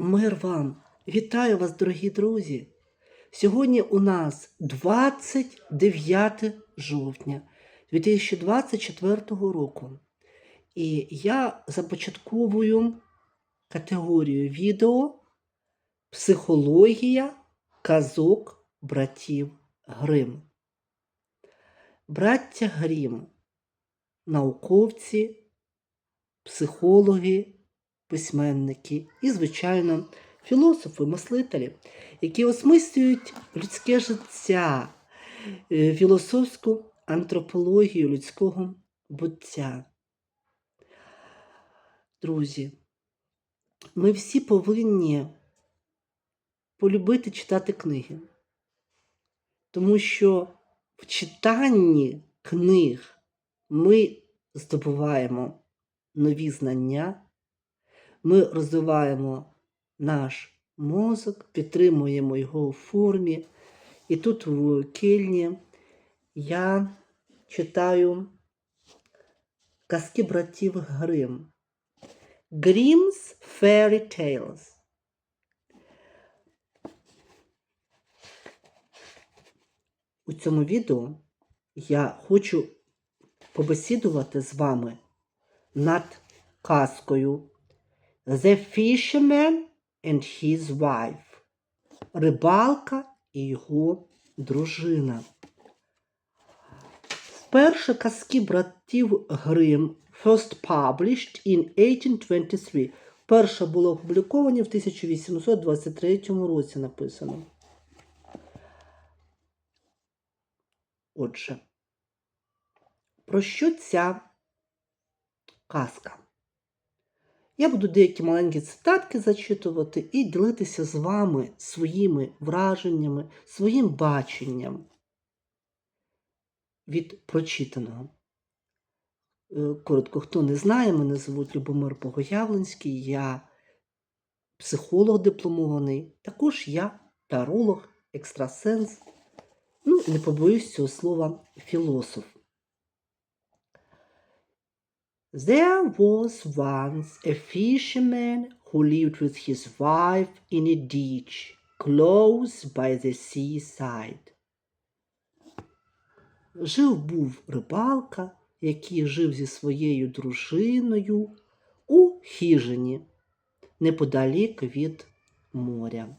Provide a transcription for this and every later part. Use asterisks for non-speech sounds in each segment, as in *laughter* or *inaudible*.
Мир вам! Вітаю вас, дорогі друзі! Сьогодні у нас 29 жовтня 2024 року. І я започатковую категорію відео Психологія казок братів Грим. Браття Грім науковці, психологи, письменники і, звичайно, філософи, мислителі, які осмислюють людське життя, е, філософську антропологію людського буття. Друзі, ми всі повинні полюбити читати книги, тому що в читанні книг ми здобуваємо нові знання, ми розвиваємо наш мозок, підтримуємо його у формі. І тут в Кельні я читаю казки братів Грим. Grimm's Fairy Tales. У цьому відео я хочу побесідувати з вами над казкою The Fisherman and His Wife. Рибалка і його дружина. Вперше казки братів Грим first published in 1823. Перше було опубліковані в 1823 році написано. Отже, про що ця казка? Я буду деякі маленькі цитатки зачитувати і ділитися з вами своїми враженнями, своїм баченням від прочитаного. Е, Коротко, хто не знає, мене звуть Любомир Богоявленський, я психолог дипломований, також я таролог, екстрасенс, ну, не побоюсь цього слова філософ. There was once a fisherman who lived with his wife in a ditch close by the seaside. Жив був рибалка, який жив зі своєю дружиною у хижині неподалік від моря.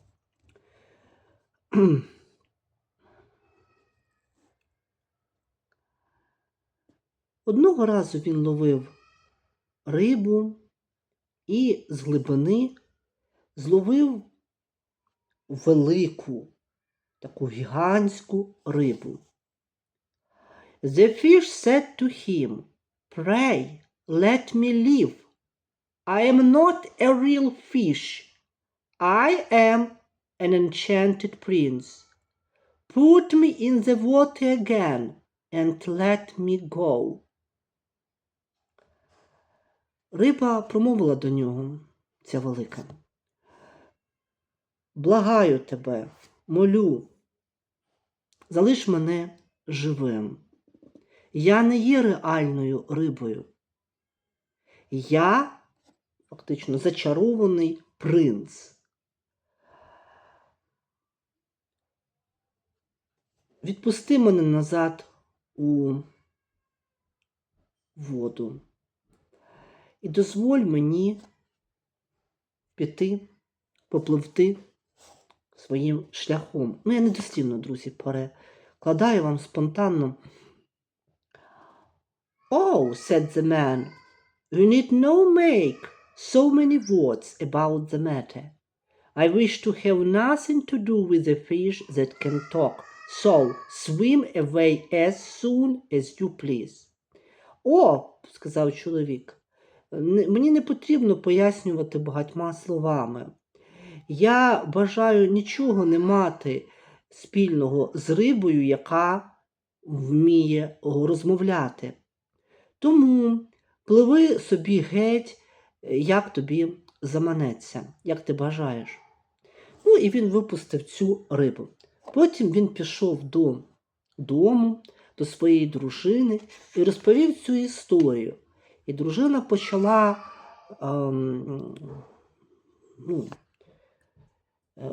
Одного разу він ловив рибу і з глибини зловив велику, таку гігантську рибу. The fish said to him, Pray, let me live. I am not a real fish. I am an enchanted prince. Put me in the water again and let me go. Риба промовила до нього, ця велика. Благаю тебе, молю, залиш мене живим. Я не є реальною рибою. Я фактично зачарований принц. Відпусти мене назад у воду і дозволь мені піти, попливти своїм шляхом. Ну, я недостійно, друзі, перекладаю вам спонтанно. Oh, said the man, you need no make so many words about the matter. I wish to have nothing to do with the fish that can talk, so swim away as soon as you please. О, сказав чоловік, «не- мені не потрібно пояснювати багатьма словами. Я бажаю нічого не мати спільного з рибою, яка вміє розмовляти. Тому пливи собі геть, як тобі заманеться, як ти бажаєш. Ну і він випустив цю рибу. Потім він пішов до дому, до своєї дружини і розповів цю історію. І дружина почала ем, ну, е,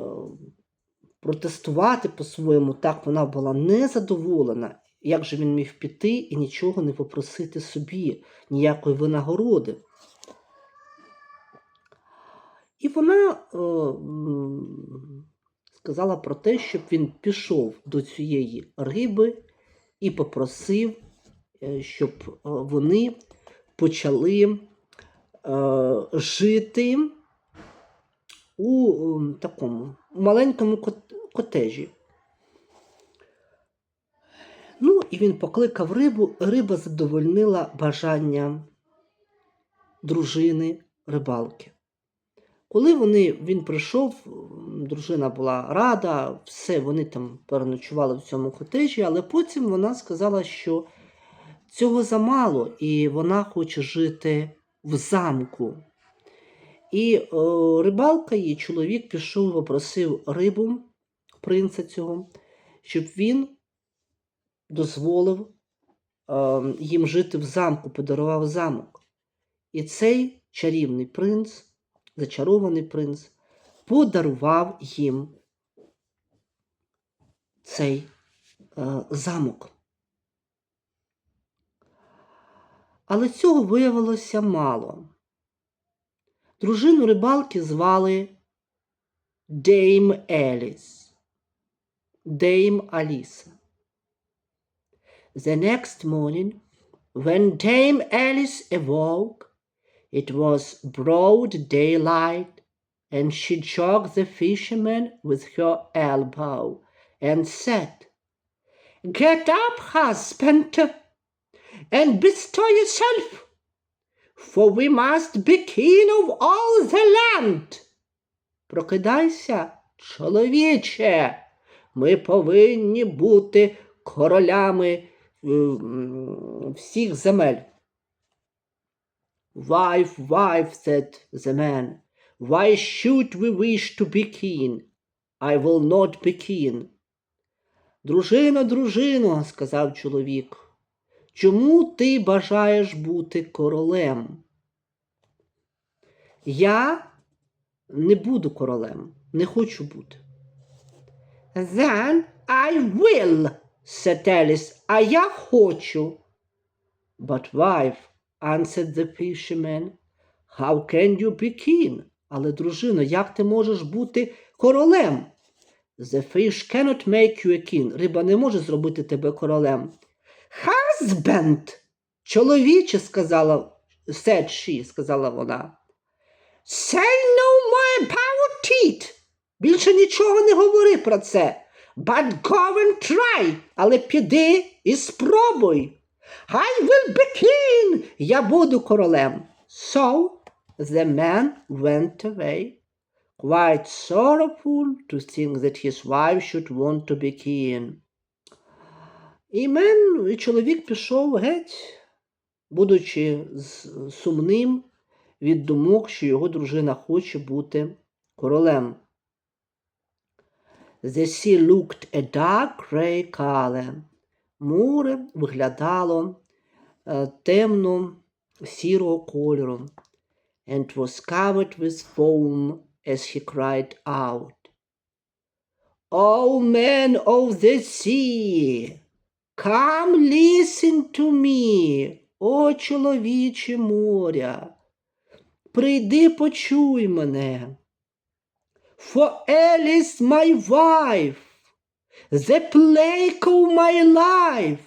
протестувати по-своєму. Так вона була незадоволена. Як же він міг піти і нічого не попросити собі, ніякої винагороди? І вона е, сказала про те, щоб він пішов до цієї риби і попросив, е, щоб е, вони почали е, жити у такому маленькому котежі. Ну, і він покликав рибу, риба задовольнила бажання дружини рибалки. Коли вони, він прийшов, дружина була рада, все, вони там переночували в цьому котежі, але потім вона сказала, що цього замало, і вона хоче жити в замку. І о, рибалка, її чоловік пішов попросив рибу, принца цього, щоб він дозволив е, їм жити в замку, подарував замок. І цей чарівний принц, зачарований принц, подарував їм цей е, замок. Але цього виявилося мало. Дружину рибалки звали Дейм Еліс. Дейм Аліса. The next morning, when Dame Alice awoke, it was broad daylight, and she jogged the fisherman with her elbow and said, Get up, husband, and bestir yourself, for we must be king of all the land. Прокидайся, чоловіче, ми повинні бути королями е, всіх земель. Wife, wife, said the man, why should we wish to be king? I will not be king. Дружино, дружино, сказав чоловік, чому ти бажаєш бути королем? Я не буду королем, не хочу бути. Then I will, said Alice, а я хочу. But wife, answered the fisherman, how can you be king? Але, дружино, як ти можеш бути королем? The fish cannot make you a king. Риба не може зробити тебе королем. Husband! Чоловіче, сказала, said she, сказала вона. Say no more about it. Більше нічого не говори про це. But go and try. Але піди і спробуй. I will be king. Я буду королем. So the man went away, quite sorrowful to think that his wife should want to be king. І мен, і чоловік пішов геть, будучи сумним від думок, що його дружина хоче бути королем. The sea looked a dark grey color. Море виглядало е, темно сірого кольору and was covered with foam as he cried out. O men of the sea, come listen to me, о чоловіче моря, прийди почуй мене. For Alice my wife, the plague of my life,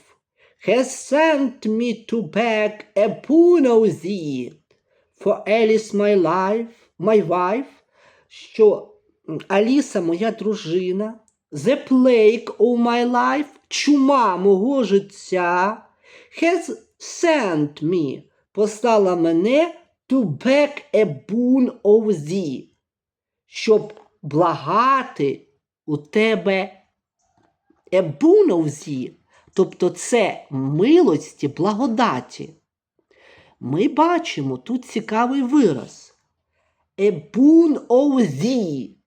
has sent me to beg a boon of thee. For Alice my life, my wife, що Аліса моя дружина, the plague of my life, чума мого життя, has sent me, послала мене to beg a boon of thee, щоб благати у тебе a boon of thee, тобто це милості, благодаті. Ми бачимо тут цікавий вираз. A boon of thee.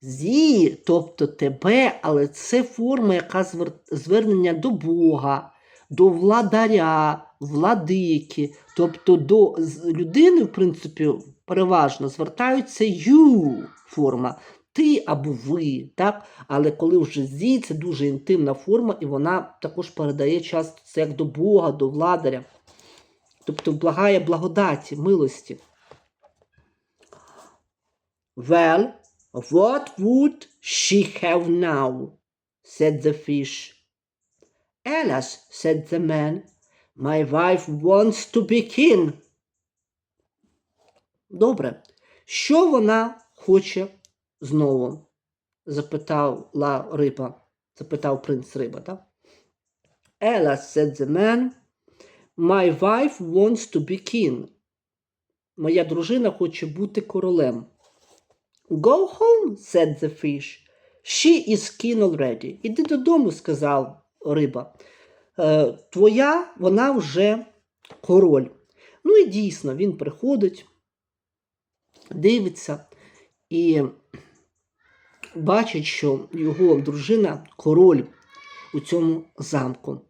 Зі, тобто тебе, але це форма, яка звер... звернення до Бога, до владаря, владики, тобто до людини, в принципі, переважно звертаються you форма. ти або ви. так? Але коли вже зі, це дуже інтимна форма, і вона також передає часто це як до Бога, до владаря. Тобто благає благодаті, милості. Well, what would she have now? said the fish. Alas, said the man, my wife wants to be king. Добре. Що вона хоче знову? запитала риба. Запитав принц риба, так? Alas, said the man, my wife wants to be king. Моя дружина хоче бути королем. Go home, said the fish. She is king already. Іди додому, сказав риба. Е, твоя, вона вже король. Ну і дійсно, він приходить, дивиться і бачить, що його дружина король у цьому замку.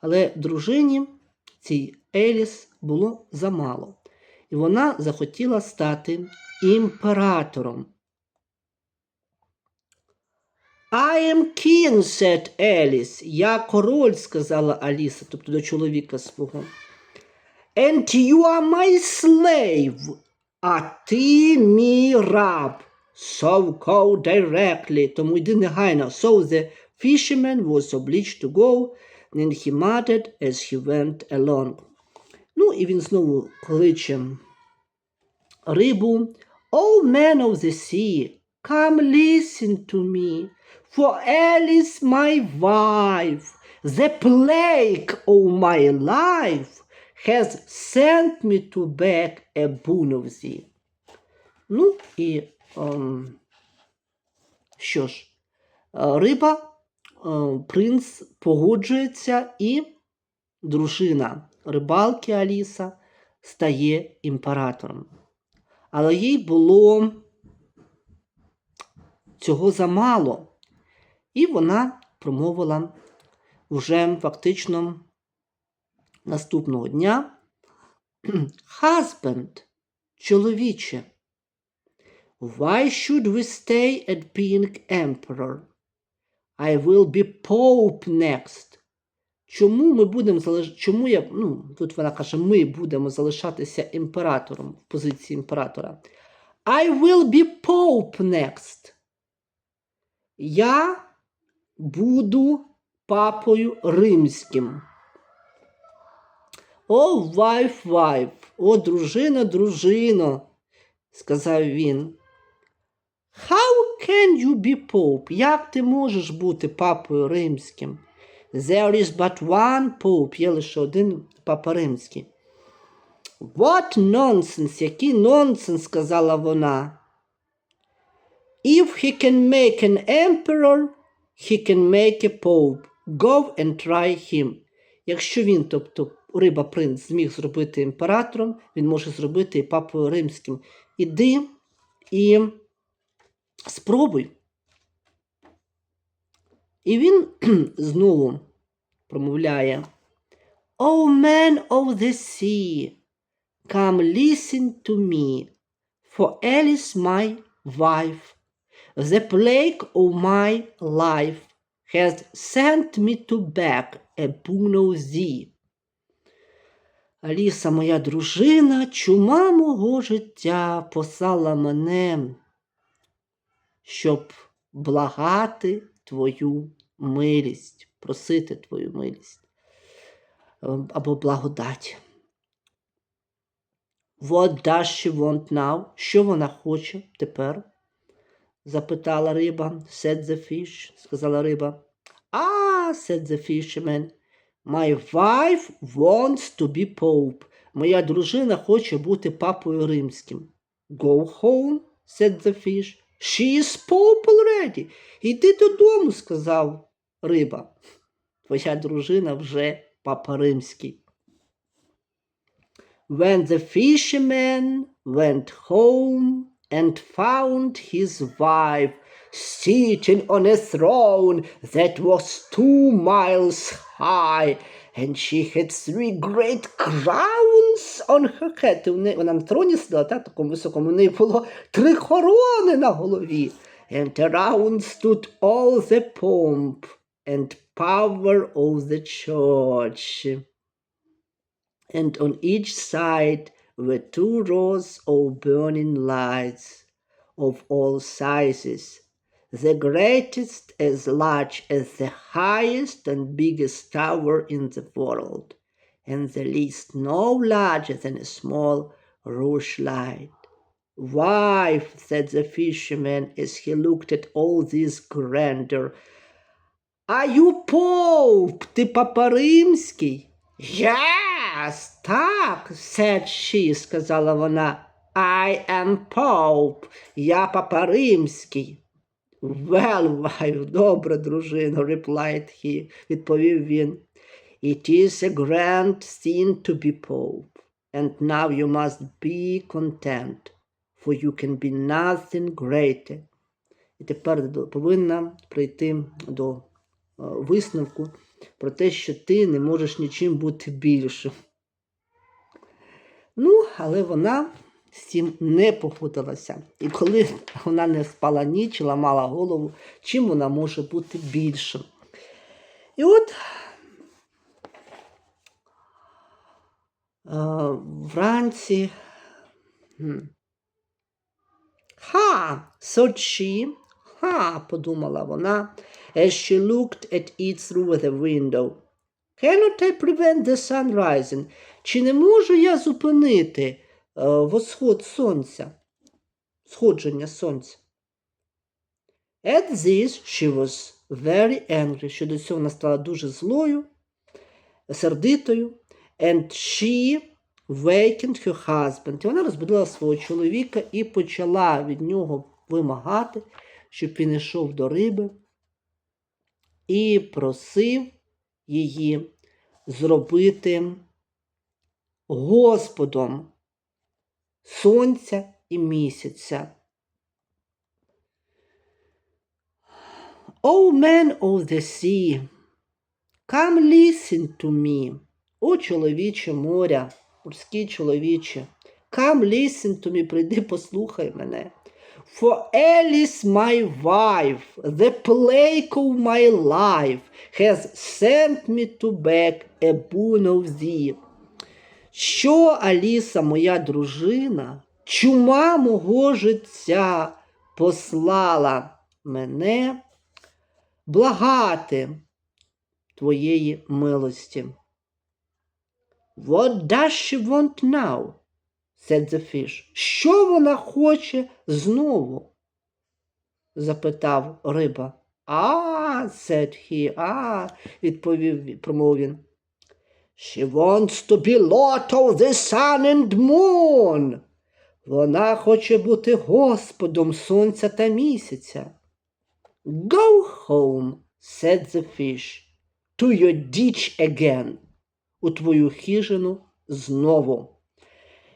Але дружині цій Еліс було замало. І вона захотіла стати імператором. I am king, said Alice. Я король, сказала Аліса, тобто до чоловіка свого. And you are my slave. А ти мій раб. So go directly. Тому йди негайно. So the fisherman was obliged to go, and he muttered as he went along. Ну, і він знову кличе рибу. O man of the sea, come listen to me, for Alice my wife, the plague of my life, has sent me to beg a boon of thee. Ну і ем, що ж, е, риба, е, принц погоджується, і дружина рибалки Аліса стає імператором. Але їй було цього замало. І вона промовила вже фактично наступного дня. Husband, чоловіче, why should we stay at being emperor? I will be pope next. Чому ми будемо залиш... Чому я. Ну, тут вона каже, ми будемо залишатися імператором в позиції імператора. I will be pope next. Я буду папою римським. О, вайф, вайф, о, дружина, дружино, сказав він. How can you be pope? Як ти можеш бути папою римським? There is but one pope, є лише один папа римський. What nonsense, який нонсенс, сказала вона. If he can make an emperor, he can make a pope. Go and try him. Якщо він, тобто риба принц, зміг зробити імператором, він може зробити і папою римським. Іди і спробуй. І він знову промовляє O man of the sea, come listen to me, for Alice my wife, the plague of my life has sent me to beg a of thee. Аліса, моя дружина, чума мого життя послала мене, щоб благати твою милість, просити твою милість е, або благодать. What does she want now? Що вона хоче тепер? запитала риба. Said the fish, сказала риба. Ah, said the fisherman. My wife wants to be pope. Моя дружина хоче бути папою римським. Go home, said the fish. She is pope already. Іди додому, сказав риба. Твоя дружина вже папа римський. When the fisherman went home and found his wife sitting on a throne that was two miles high, and she had three great crowns on her head. І в неї- Вона на троні сиділа, так, такому високому, у неї було три корони на голові. and around stood all the pomp and power of the church. And on each side were two rows of burning lights of all sizes, the greatest as large as the highest and biggest tower in the world, and the least no larger than a small rushlight. Wife, said the fisherman as he looked at all this grandeur, are you Pope? Ти папа римський? Yes, так, said she, сказала вона. I am Pope, я папа римський. Well, *laughs* wife, добре, дружино, replied he, відповів він. It is a grand thing to be Pope, and now you must be content, for you can be nothing greater. І тепер повинна прийти до е, висновку про те, що ти не можеш нічим бути більшим. Ну, але вона з цим не погодилася. І коли вона не спала ніч, ламала голову, чим вона може бути більшим. І от е, вранці. м, Ха, she. Ха, подумала вона, as she looked at it through the window. Cannot I prevent the sun rising? Чи не можу я зупинити е, восход сонця, сходження сонця? At this she was very angry. Щодо цього вона стала дуже злою, сердитою. And she wakened her husband. І вона розбудила свого чоловіка і почала від нього вимагати, щоб він йшов до риби і просив її зробити Господом сонця і місяця. O man of the sea, come listen to me. О чоловіче моря, морські чоловіче, come listen to me, прийди послухай мене. For Alice, my wife, the plague of my life, has sent me to beg a boon of thee. Що Аліса, моя дружина, чума мого життя послала мене благати твоєї милості. What does she want now? said the fish. Що вона хоче знову? запитав риба. А, said he, а, відповів, промовив він. She wants to be Lord of the sun and moon. Вона хоче бути Господом сонця та місяця. Go home, said the fish, to your ditch again. У твою хижину знову.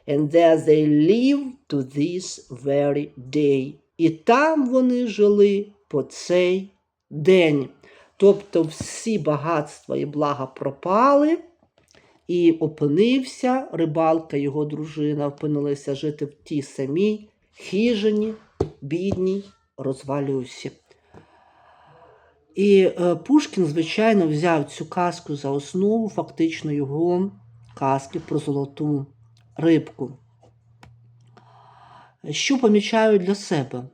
And there they live to this very day. І там вони жили по цей день. Тобто всі багатства і блага пропали, і опинився рибалка, його дружина, опинилися жити в тій самій хижині, бідній розвалюсі. І е, Пушкін, звичайно, взяв цю казку за основу, фактично його казки про золоту рибку. Що помічаю для себе?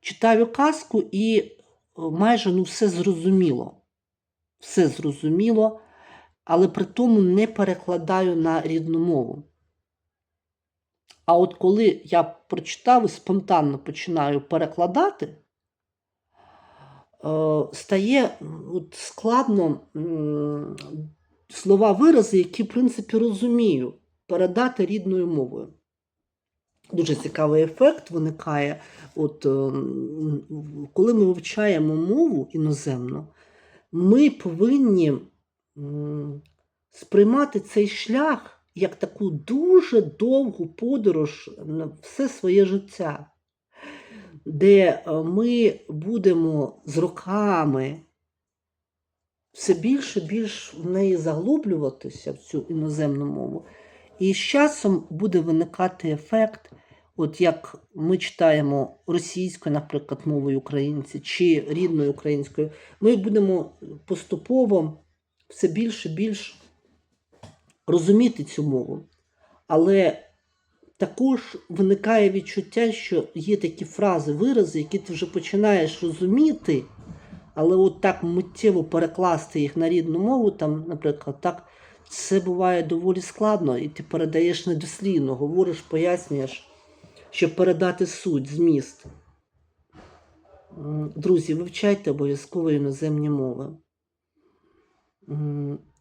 Читаю казку і е, майже ну, все зрозуміло. Все зрозуміло, але при тому не перекладаю на рідну мову. А от коли я прочитав і спонтанно починаю перекладати, стає от, складно слова вирази, які, в принципі, розумію, передати рідною мовою. Дуже цікавий ефект виникає, от, ем, коли ми вивчаємо мову іноземну, ми повинні сприймати цей шлях як таку дуже довгу подорож на все своє життя, де е, ми будемо з роками все більше більш в неї заглублюватися в цю іноземну мову. І з часом буде виникати ефект от як ми читаємо російською, наприклад, мовою українці, чи рідною українською, ми будемо поступово все більше і більш розуміти цю мову. Але також виникає відчуття, що є такі фрази, вирази, які ти вже починаєш розуміти, але от так миттєво перекласти їх на рідну мову, там, наприклад, так, це буває доволі складно, і ти передаєш недослівно, говориш, пояснюєш, щоб передати суть, зміст. Друзі, вивчайте обов'язково іноземні мови.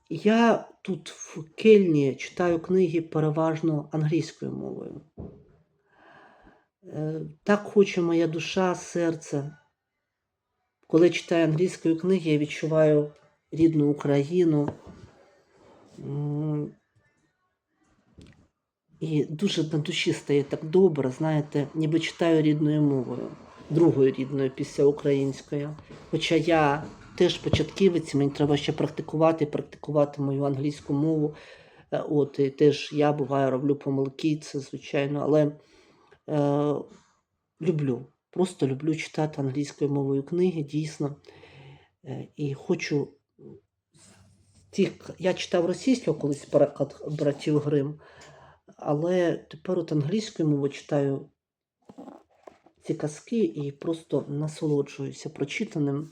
Я тут в Кельні читаю книги переважно англійською мовою. Е, Так хоче моя душа, серце. Коли читаю англійською книги, я відчуваю рідну Україну. І дуже на душі стає так добре, знаєте, ніби читаю рідною мовою, другою рідною після української. Хоча я теж початківець, мені треба ще практикувати, практикувати мою англійську мову. Е, От, і теж я буваю роблю помилки, це звичайно, але е, люблю. Просто люблю читати англійською мовою книги, дійсно. Е, І хочу тих, я читав російською колись переклад братів Грим, але тепер от англійською мовою читаю ці казки і просто насолоджуюся прочитаним.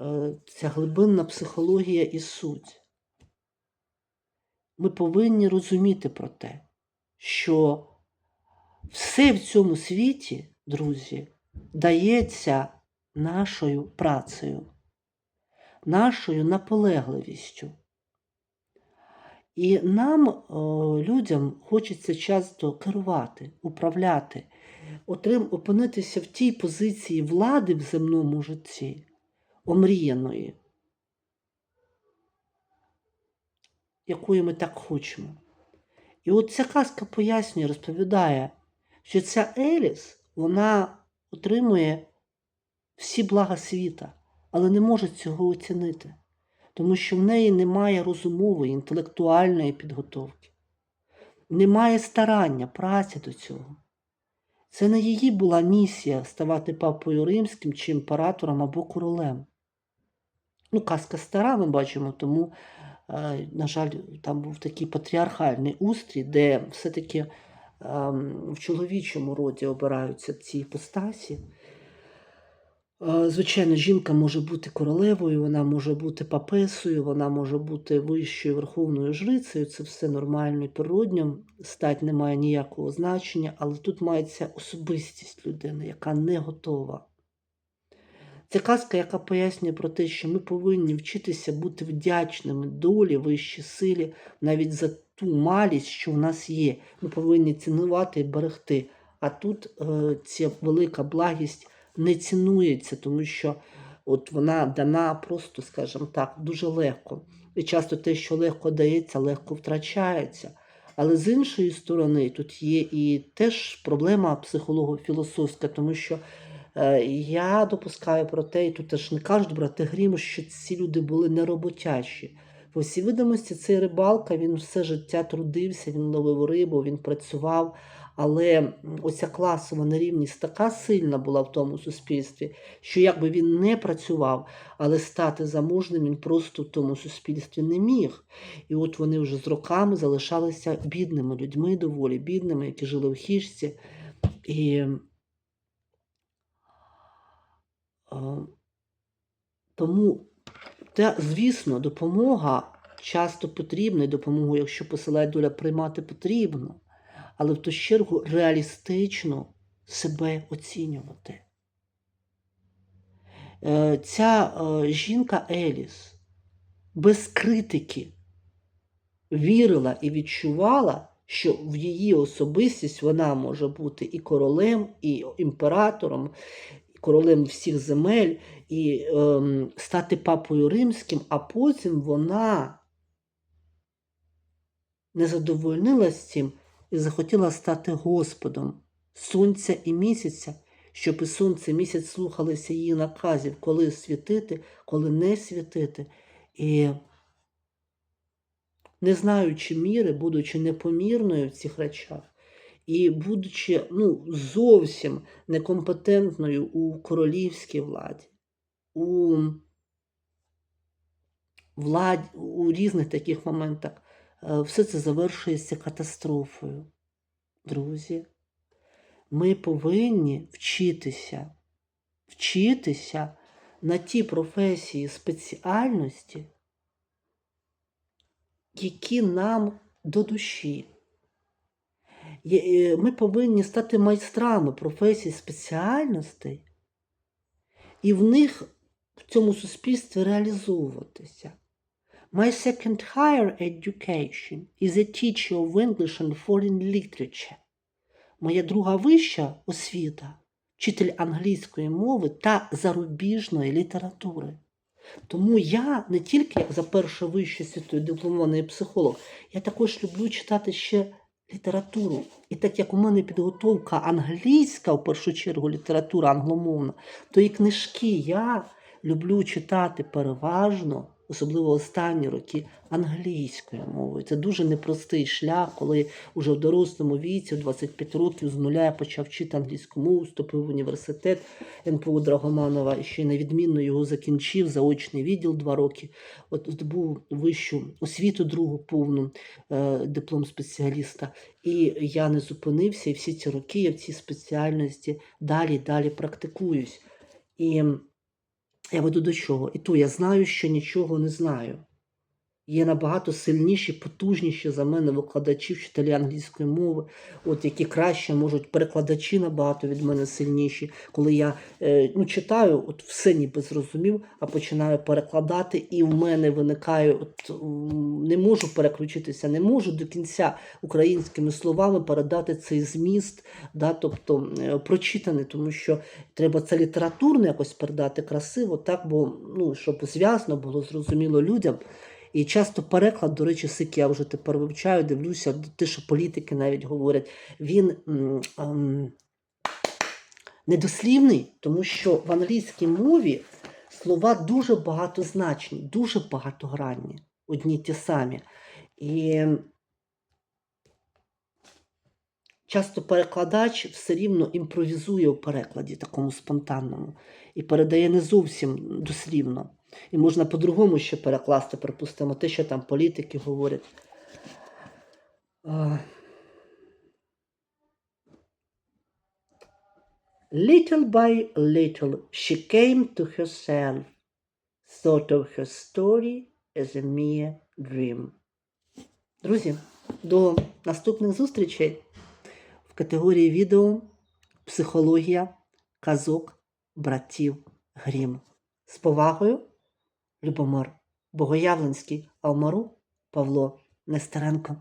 Е, Ця глибинна психологія і суть. Ми повинні розуміти про те, що все в цьому світі, друзі, дається нашою працею, нашою наполегливістю. І нам, людям, хочеться часто керувати, управляти, опинитися в тій позиції влади в земному житті, омріяної, якої ми так хочемо. І от ця казка пояснює, розповідає, що ця Еліс, вона отримує всі блага світа, але не може цього оцінити, тому що в неї немає розумової, інтелектуальної підготовки, немає старання, праці до цього. Це не її була місія ставати папою римським чи імператором або королем. Ну, казка стара, ми бачимо, тому, е, на жаль, там був такий патріархальний устрій, де все-таки ем, в чоловічому роді обираються ці іпостасі. Е, Звичайно, жінка може бути королевою, вона може бути папесою, вона може бути вищою верховною жрицею. Це все нормально і природньо. Стать не має ніякого значення, але тут мається особистість людини, яка не готова. Це казка, яка пояснює про те, що ми повинні вчитися бути вдячними долі, вищій силі, навіть за ту малість, що в нас є. Ми повинні цінувати і берегти. А тут е, ця велика благість не цінується, тому що от вона дана просто, скажімо так, дуже легко. І часто те, що легко дається, легко втрачається. Але з іншої сторони, тут є і теж проблема психолого-філософська, тому що я допускаю про те, і тут теж не кажуть брати Грім, що ці люди були нероботящі. По всій видимості, цей рибалка, він все життя трудився, він ловив рибу, він працював. Але оця класова нерівність така сильна була в тому суспільстві, що якби він не працював, але стати заможним він просто в тому суспільстві не міг. І от вони вже з роками залишалися бідними людьми, доволі бідними, які жили в хижці. І е, тому, та, звісно, допомога часто потрібна, і допомогу, якщо посилає доля приймати потрібно, але в ту чергу реалістично себе оцінювати. Е, Ця е, жінка Еліс без критики вірила і відчувала, що в її особистість вона може бути і королем, і імператором, королем всіх земель, і ем, стати папою римським, а потім вона не задовольнилась цим і захотіла стати Господом сонця і місяця, щоб і сонце і місяць слухалися її наказів, коли світити, коли не світити. І не знаючи міри, будучи непомірною в цих речах, І будучи ну, зовсім некомпетентною у королівській владі, у владі, у різних таких моментах, е, все це завершується катастрофою. Друзі, ми повинні вчитися, вчитися на ті професії, спеціальності, які нам до душі. Е, Ми повинні стати майстрами професій, спеціальностей, і в них в цьому суспільстві реалізовуватися. My second higher education is a teacher of English and foreign literature. Моя друга вища освіта вчитель англійської мови та зарубіжної літератури. Тому я не тільки за перше вище світою дипломований психолог, я також люблю читати ще літературу. І так як у мене підготовка англійська, в першу чергу література англомовна, то і книжки я люблю читати переважно, особливо останні роки, англійською мовою. Це дуже непростий шлях, коли уже в дорослому віці, в 25 років, з нуля я почав вчити англійську мову, вступив в університет НПУ Драгоманова ще й невідмінно його закінчив, заочний відділ два роки. От здобув вищу освіту, другу повну е, диплом спеціаліста. І я не зупинився, і всі ці роки я в цій спеціальності далі далі практикуюсь. І я веду до чого? І то я знаю, що нічого не знаю. Є набагато сильніші, потужніші за мене викладачі, вчителі англійської мови, от які краще можуть, перекладачі набагато від мене сильніші. Коли я е, ну, читаю, от все ніби зрозумів, а починаю перекладати, і в мене виникає, от не можу переключитися, не можу до кінця українськими словами передати цей зміст, да, тобто е, прочитаний, тому що треба це літературно якось передати красиво, так, бо ну, щоб зв'язно було зрозуміло людям. І часто переклад, до речі, сики я вже тепер вивчаю, дивлюся, те, що політики навіть говорять, він м, ем, недослівний, тому що в англійській мові слова дуже багатозначні, дуже багатогранні, одні ті самі. І часто перекладач все рівно імпровізує у перекладі такому спонтанному і передає не зовсім дослівно. І можна по-другому ще перекласти, припустимо, те, що там політики говорять. Little by little she came to herself, thought of her story as a mere dream. Друзі, до наступних зустрічей в категорії відео Психологія казок братів Грім. З повагою, Любомир Богоявленський Алмару Павло Нестеренко.